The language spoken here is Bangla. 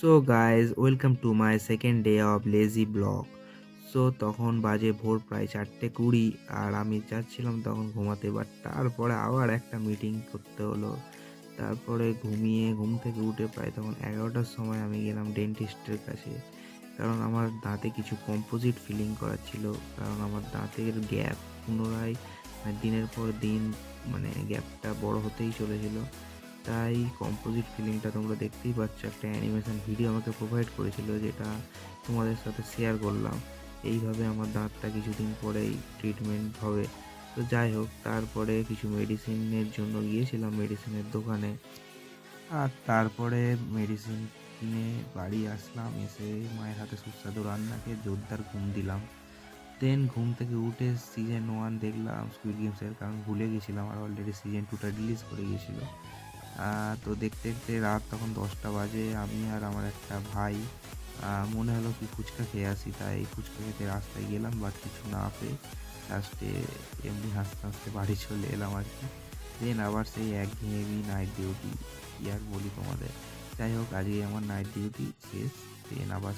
So guys welcome to my second day of lazy blog so তখন বাজে ভোর প্রায় চারটে কুড়ি, আর আমি যাচ্ছিলাম তখন ঘুমাতে বাট তারপরে আবার একটা মিটিং করতে হলো। তারপরে ঘুমিয়ে, ঘুম থেকে উঠে প্রায় তখন এগারোটার সময় আমি গেলাম ডেন্টিস্টের কাছে। কারণ আমার দাঁতে কিছু কম্পোজিট ফিলিং করার ছিল, কারণ আমার দাঁতের গ্যাপ পুনরায় মানে দিনের পর দিন মানে গ্যাপটা বড় হতেই চলেছিল। তাই কম্পোজিট ফিলিংটা তোমরা দেখতেই পাচ্ছ। একটা অ্যানিমেশন ভিডিও আমাকে প্রোভাইড করেছিল যেটা তোমাদের সাথে শেয়ার করলাম। এইভাবে আমার দাঁতটা কিছুদিন পরেই ট্রিটমেন্ট হবে। তো যাই হোক, তারপরে কিছু মেডিসিনের জন্য গিয়েছিলাম মেডিসিনের দোকানে। আর তারপরে মেডিসিন কিনে বাড়ি আসলাম, এসে মায়ের হাতে সুস্বাদু রান্নাকে জোরদার ঘুম দিলাম। দেন ঘুম থেকে উঠে সিজন ওয়ান দেখলাম স্কুইড গেমসের কারণ ভুলে গেছিলাম আর অলরেডি সিজন টুটা রিলিজ করে গিয়েছিল তো দেখতে দেখতে রাত তখন দশটা বাজে। আমি আর আমার একটা ভাই মনে হলো কি ফুচকা খেয়ে আসি। তাই ফুচকা খেতে রাস্তায় গেলাম বাট কিছু না পেয়ে লাস্টে এমনি হাসতে হাসতে বাড়ি চলে এলাম আর কি। দেন আবার সেই এক একঘেয়েমি নাইট ডিউটি কি আর বলি তোমাদের। যাই হোক, আজকে আমার নাইট ডিউটি শেষ দেন আবার